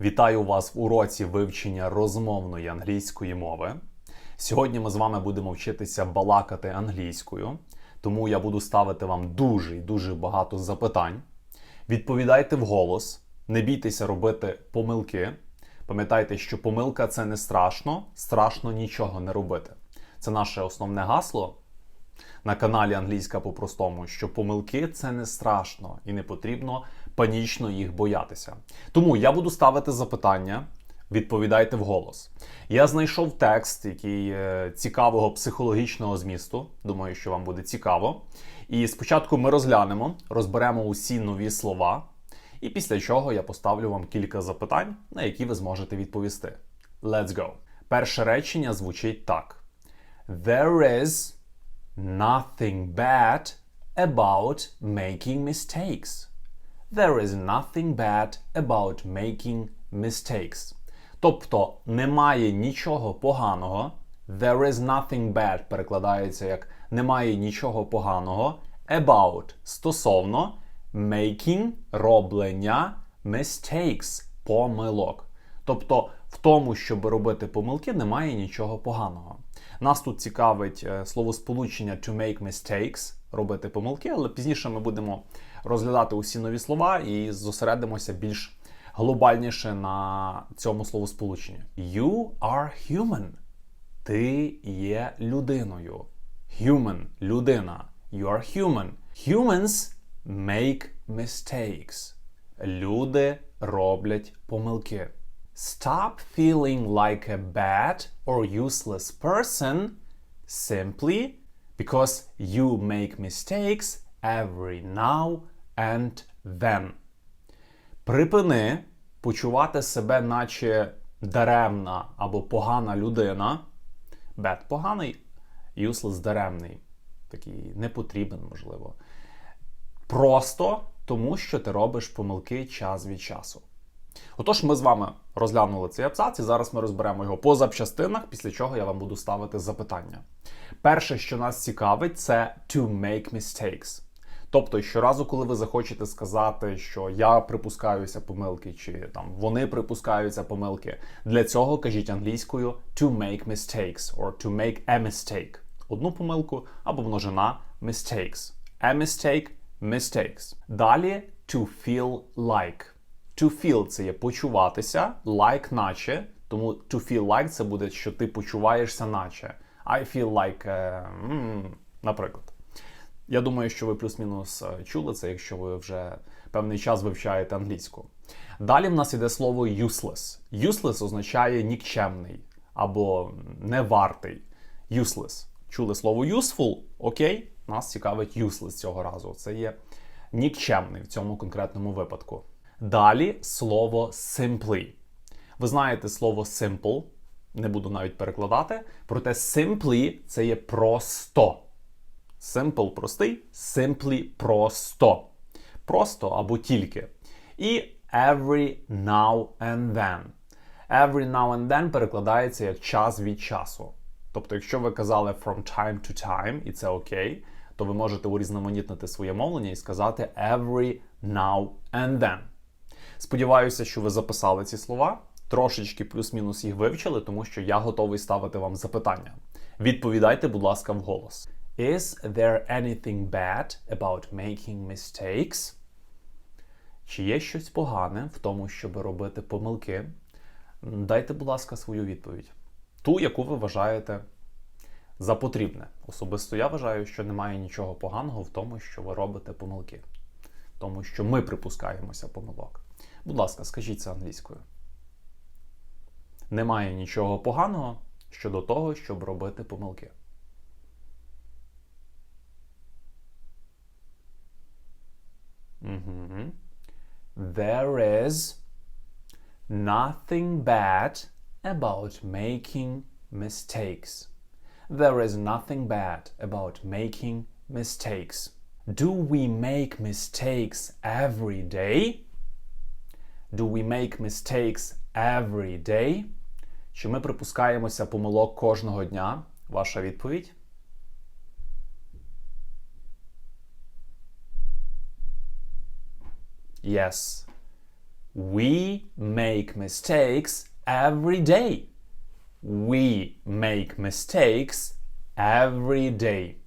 Вітаю вас в уроці вивчення розмовної англійської мови. Сьогодні ми з вами будемо вчитися балакати англійською, тому я буду ставити вам дуже і дуже багато запитань. Відповідайте вголос, не бійтеся робити помилки. Пам'ятайте, що помилка це не страшно, страшно нічого не робити. Це наше основне гасло на каналі Англійська по-простому, що помилки це не страшно і не потрібно панічно їх боятися. Тому я буду ставити запитання. Відповідайте вголос. Я знайшов текст, який е, цікавого психологічного змісту. Думаю, що вам буде цікаво. І спочатку ми розглянемо, розберемо усі нові слова, і після чого я поставлю вам кілька запитань, на які ви зможете відповісти. Let's go! Перше речення звучить так: There is nothing bad about making mistakes. There is nothing bad about making mistakes. Тобто немає нічого поганого. There is nothing bad перекладається як немає нічого поганого. About стосовно making роблення mistakes помилок. Тобто в тому, щоб робити помилки, немає нічого поганого. Нас тут цікавить е, словосполучення to make mistakes, робити помилки, але пізніше ми будемо розглядати усі нові слова і зосередимося більш глобальніше на цьому словосполученні. You are human. Ти є людиною. Human людина. You are human. Humans make mistakes. Люди роблять помилки. Stop feeling like a bad or useless person simply because you make mistakes every now and then. Припини почувати себе, наче даремна або погана людина. Bad – поганий, useless – даремний. Такий непотрібен, можливо. Просто тому, що ти робиш помилки час від часу. Отож, ми з вами розглянули цей абзац, і зараз ми розберемо його по запчастинах, після чого я вам буду ставити запитання. Перше, що нас цікавить, це to make mistakes. Тобто, щоразу, коли ви захочете сказати, що я припускаюся помилки, чи там вони припускаються помилки, для цього кажіть англійською to make mistakes or to make a mistake. Одну помилку або множина mistakes. A mistake mistakes. Далі to feel like. To feel це є почуватися, like наче. Тому to feel like це буде, що ти почуваєшся наче. I feel like, м, наприклад. Я думаю, що ви плюс-мінус е, чули це, якщо ви вже певний час вивчаєте англійську. Далі в нас іде слово useless. Useless означає нікчемний або невартий. Useless. Чули слово useful? Окей, нас цікавить useless цього разу. Це є нікчемний в цьому конкретному випадку. Далі слово simply. Ви знаєте слово simple, не буду навіть перекладати. Проте simply це є просто. Simple простий, simply просто. Просто або тільки. І every now and then. Every now and then перекладається як час від часу. Тобто, якщо ви казали from time to time, і це окей, то ви можете урізноманітнити своє мовлення і сказати every now and then. Сподіваюся, що ви записали ці слова, трошечки плюс-мінус їх вивчили, тому що я готовий ставити вам запитання. Відповідайте, будь ласка, вголос. Is there anything bad about making mistakes? Чи є щось погане в тому, щоб робити помилки? Дайте, будь ласка, свою відповідь. Ту, яку ви вважаєте за потрібне. Особисто я вважаю, що немає нічого поганого в тому, що ви робите помилки. Тому що ми припускаємося помилок. Будь ласка, скажіть це англійською. Немає нічого поганого щодо того, щоб робити помилки. Мгм. There is nothing bad about making mistakes. There is nothing bad about making mistakes. Do we make mistakes every day? Do we make mistakes every day? Чи ми припускаємося помилок кожного дня? Ваша відповідь? Yes. We make mistakes every day. We make mistakes every day.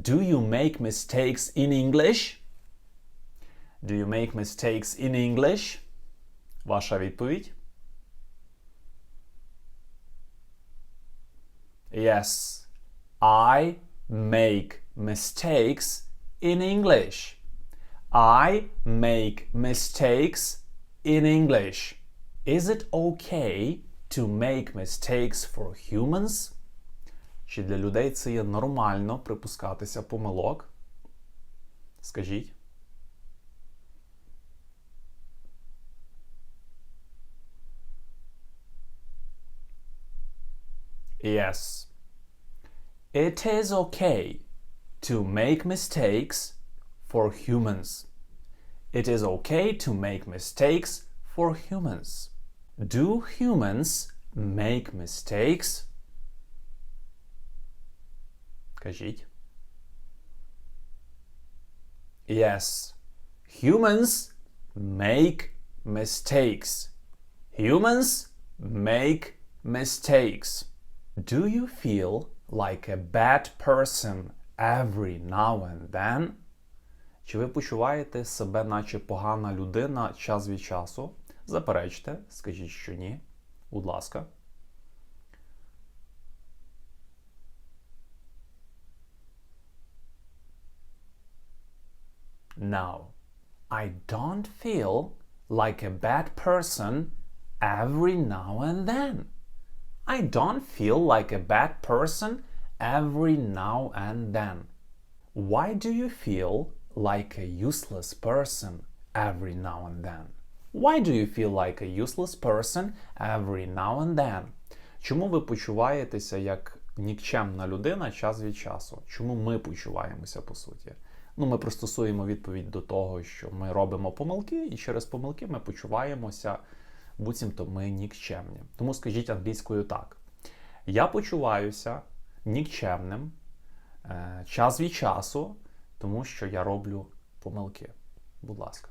Do you make mistakes in English? Do you make mistakes in English? Ваша відповідь? Yes, I make mistakes in English. I make mistakes in English. Is it okay to make mistakes for humans? Чи для людей це є нормально припускатися помилок? Скажіть. Yes. It is okay to make mistakes for humans. It is okay to make mistakes for humans. Do humans make mistakes? Кажіть. Yes. Humans make mistakes. Humans make mistakes. Do you feel like a bad person every now and then? Чи ви почуваєте себе, наче погана людина час від часу? Заперечте, скажіть, що ні. Будь ласка. No, I don't feel like a bad person every now and then. I don't feel like a bad person every now and then. Why do you feel like a useless person every now and then? Why do you feel like a useless person every now and then? Чому ви почуваєтеся як нікчемна людина час від часу? Чому ми почуваємося по суті? Ну, ми пристосуємо відповідь до того, що ми робимо помилки, і через помилки ми почуваємося, буцімто ми нікчемні. Тому скажіть англійською так: я почуваюся нікчемним е, час від часу, тому що я роблю помилки. Будь ласка.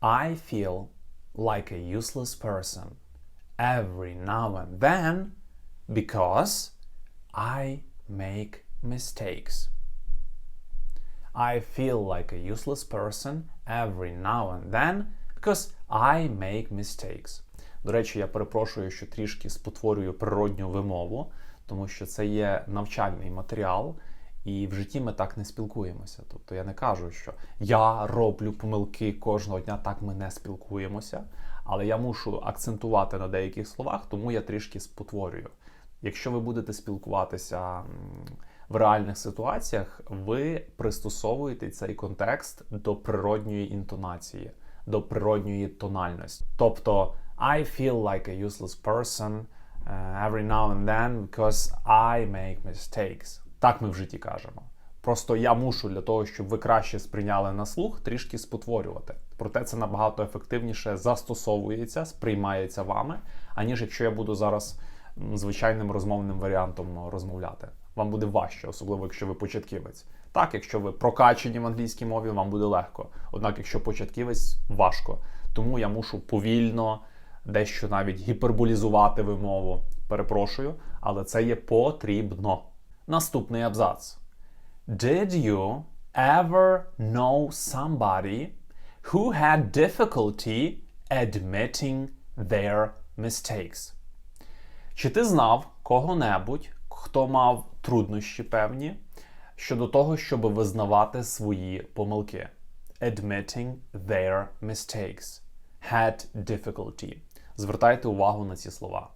I feel like a useless person every now and then because I make mistakes. I feel like a useless person every now and then because I make mistakes. До речі, я перепрошую, що трішки спотворюю природню вимову, тому що це є навчальний матеріал, і в житті ми так не спілкуємося. Тобто я не кажу, що я роблю помилки кожного дня, так ми не спілкуємося. Але я мушу акцентувати на деяких словах, тому я трішки спотворюю. Якщо ви будете спілкуватися в реальних ситуаціях, ви пристосовуєте цей контекст до природньої інтонації, до природньої тональності. Тобто, I feel like a useless person uh, every now and then because I make mistakes. Так ми в житті кажемо. Просто я мушу для того, щоб ви краще сприйняли на слух, трішки спотворювати. Проте це набагато ефективніше застосовується, сприймається вами, аніж якщо я буду зараз звичайним розмовним варіантом розмовляти. Вам буде важче, особливо якщо ви початківець. Так, якщо ви прокачені в англійській мові, вам буде легко. Однак, якщо початківець, важко. Тому я мушу повільно, дещо навіть гіперболізувати вимову. Перепрошую, але це є потрібно. Наступний абзац. Did you ever know somebody who had difficulty admitting their mistakes? Чи ти знав кого-небудь, хто мав труднощі певні щодо того, щоб визнавати свої помилки? Admitting their mistakes. Had difficulty. Звертайте увагу на ці слова.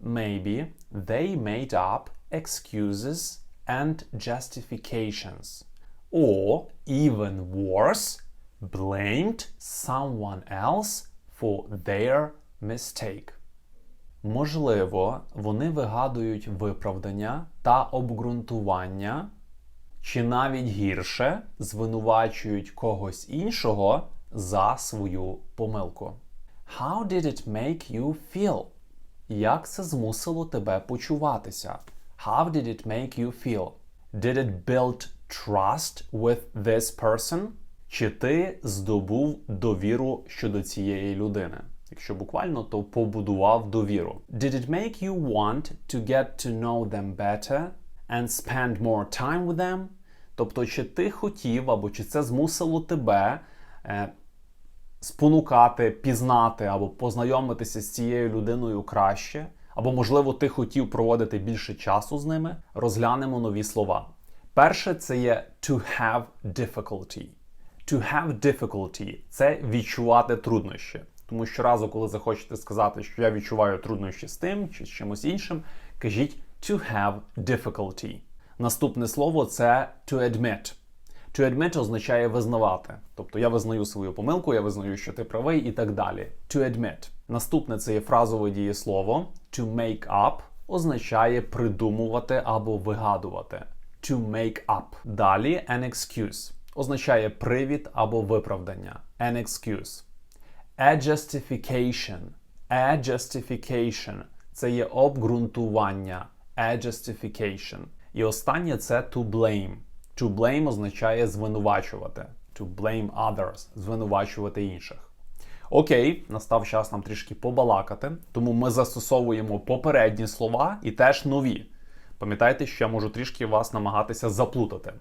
Maybe they made up excuses and justifications. Or, even worse, blamed someone else for their mistake. Можливо, вони вигадують виправдання та обґрунтування, чи навіть гірше звинувачують когось іншого за свою помилку. How did it make you feel? Як це змусило тебе почуватися? How did it make you feel? Did it build trust with this person? Чи ти здобув довіру щодо цієї людини? Якщо буквально, то побудував довіру. Did it make you want to get to know them better and spend more time with them? Тобто, чи ти хотів або чи це змусило тебе е, спонукати, пізнати або познайомитися з цією людиною краще, або, можливо, ти хотів проводити більше часу з ними, розглянемо нові слова. Перше це є to have difficulty. To have difficulty – це відчувати труднощі. Тому що разу, коли захочете сказати, що я відчуваю труднощі з тим чи з чимось іншим, кажіть to have difficulty. Наступне слово це to admit. To admit означає визнавати. Тобто я визнаю свою помилку, я визнаю, що ти правий і так далі. To admit. Наступне це є фразове дієслово. To make up означає придумувати або вигадувати. To make up. Далі an excuse означає привід або виправдання. An excuse. A justification. A justification. Це є обґрунтування. A justification. І останнє це to blame. To blame означає звинувачувати. To blame others звинувачувати інших. Окей, настав час нам трішки побалакати, тому ми застосовуємо попередні слова і теж нові. Пам'ятайте, що я можу трішки вас намагатися заплутати.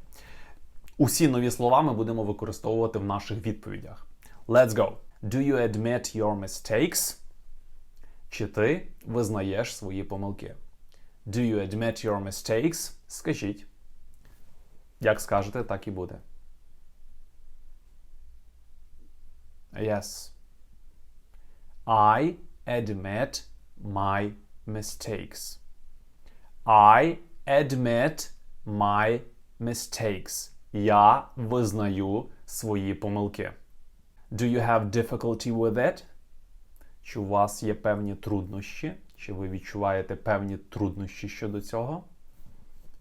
Усі нові слова ми будемо використовувати в наших відповідях. Let's go! Do you admit your mistakes? Чи ти визнаєш свої помилки? Do you admit your mistakes? Скажіть. Як скажете, так і буде. Yes. I admit my mistakes. I admit my mistakes. Я визнаю свої помилки. Do you have difficulty with it? Чи у вас є певні труднощі? Чи ви відчуваєте певні труднощі щодо цього?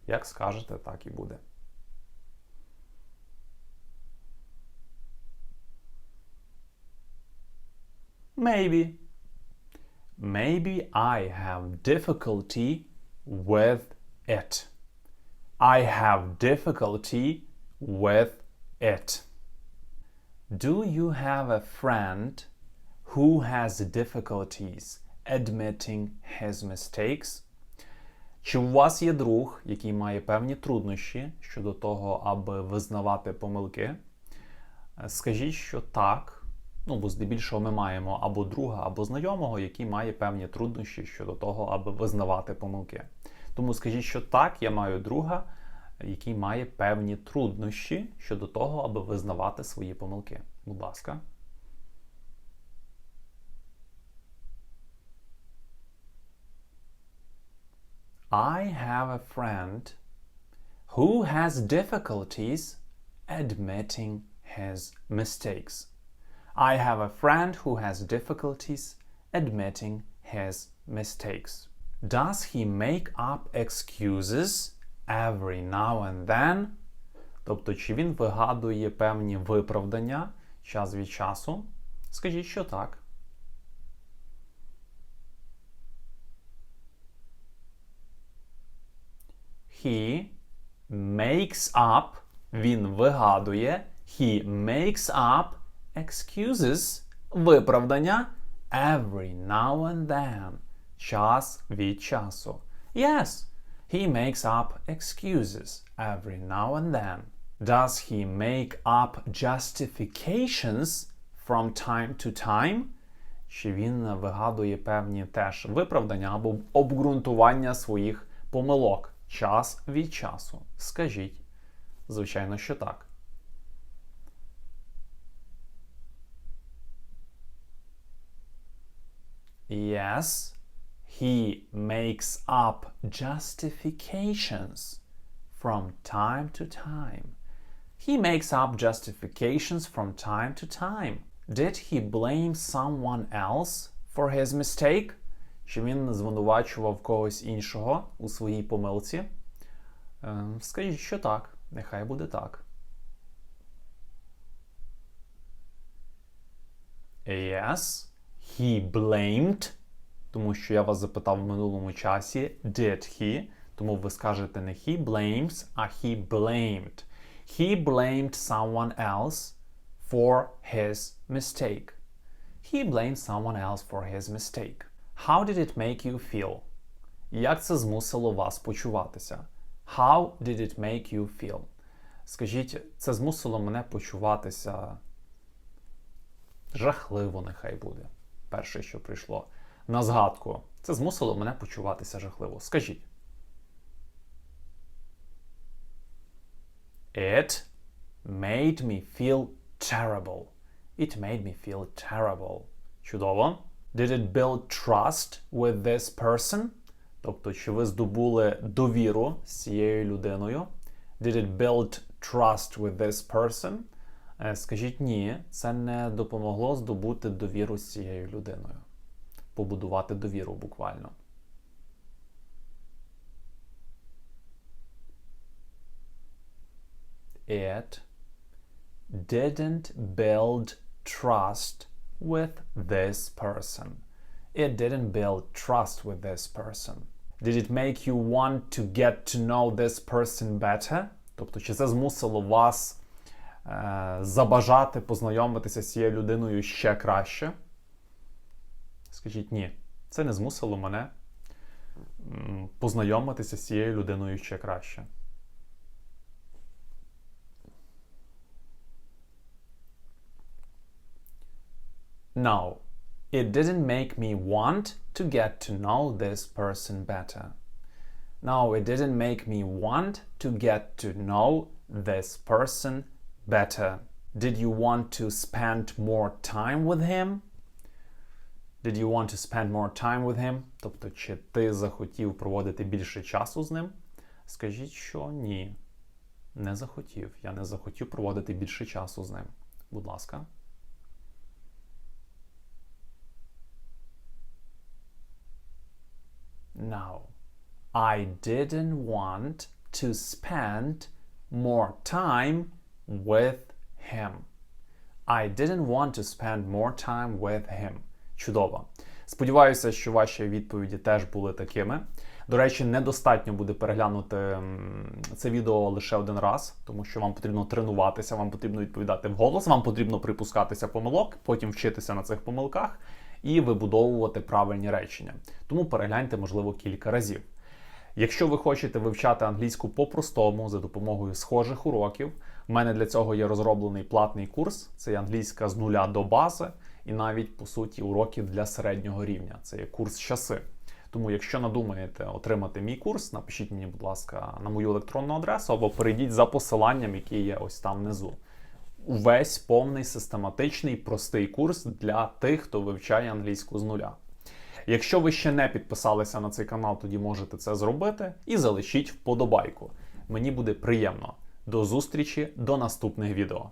Як скажете, так і буде. Maybe. Maybe I have difficulty with it. I have difficulty with it. Do you have a friend who has difficulties admitting his mistakes? Чи у вас є друг, який має певні труднощі щодо того, аби визнавати помилки? Скажіть, що так. Ну, бо здебільшого ми маємо або друга, або знайомого, який має певні труднощі щодо того, аби визнавати помилки. Тому скажіть, що так, я маю друга, який має певні труднощі щодо того, аби визнавати свої помилки. Будь ласка. I have a friend who has difficulties admitting his mistakes. I have a friend who has difficulties admitting his mistakes. Does he make up excuses every now and then? Тобто, чи він вигадує певні виправдання час від часу? Скажіть, що так. He makes up, він вигадує, he makes up excuses, виправдання every now and then, час від часу. Yes, he makes up excuses every now and then. Does he make up justifications from time to time? Чи він вигадує певні теж виправдання або обґрунтування своїх помилок час від часу? Скажіть. Звичайно, що так. Yes, he makes up justifications from time to time. He makes up justifications from time to time. Did he blame someone else for his mistake? Чи він звинувачував когось іншого у своїй помилці? Е, Скажіть, що так. Нехай буде так. Yes, he blamed. Тому що я вас запитав в минулому часі did he, Тому ви скажете не he blames, а he blamed. He blamed someone else for his mistake. He blamed someone else for his mistake. How did it make you feel? Як це змусило вас почуватися? How did it make you feel? Скажіть, це змусило мене почуватися жахливо, нехай буде. Перше, що прийшло. На згадку. Це змусило мене почуватися жахливо. Скажіть. It made me feel terrible. It made me feel terrible. Чудово. Did it build trust with this person? Тобто, чи ви здобули довіру з цією людиною? Did it build trust with this person? Е, Скажіть ні, це не допомогло здобути довіру з цією людиною. Побудувати довіру буквально. It didn't build trust with this person. It didn't build trust with this person. Did it make you want to get to know this person better? Тобто, чи це змусило вас е, забажати познайомитися з цією людиною ще краще? Скажіть ні, це не змусило мене познайомитися з цією людиною ще краще. No, it didn't make me want to get to know this person better. No, it didn't make me want to get to know this person better. Did you want to spend more time with him? Did you want to spend more time with him? Тобто, чи ти захотів проводити більше часу з ним? Скажіть, що ні. Не захотів. Я не захотів проводити більше часу з ним. Будь ласка. No, I didn't want to spend more time with him. I didn't want to spend more time with him. Чудово. Сподіваюся, що ваші відповіді теж були такими. До речі, недостатньо буде переглянути це відео лише один раз, тому що вам потрібно тренуватися, вам потрібно відповідати вголос, вам потрібно припускатися помилок, потім вчитися на цих помилках і вибудовувати правильні речення. Тому перегляньте, можливо, кілька разів. Якщо ви хочете вивчати англійську по-простому за допомогою схожих уроків, в мене для цього є розроблений платний курс. Це англійська з нуля до бази, і навіть по суті уроків для середнього рівня. Це є курс часи. Тому, якщо надумаєте отримати мій курс, напишіть мені, будь ласка, на мою електронну адресу або перейдіть за посиланням, яке є ось там внизу. Увесь повний систематичний простий курс для тих, хто вивчає англійську з нуля. Якщо ви ще не підписалися на цей канал, тоді можете це зробити і залишіть вподобайку. Мені буде приємно. До зустрічі до наступних відео.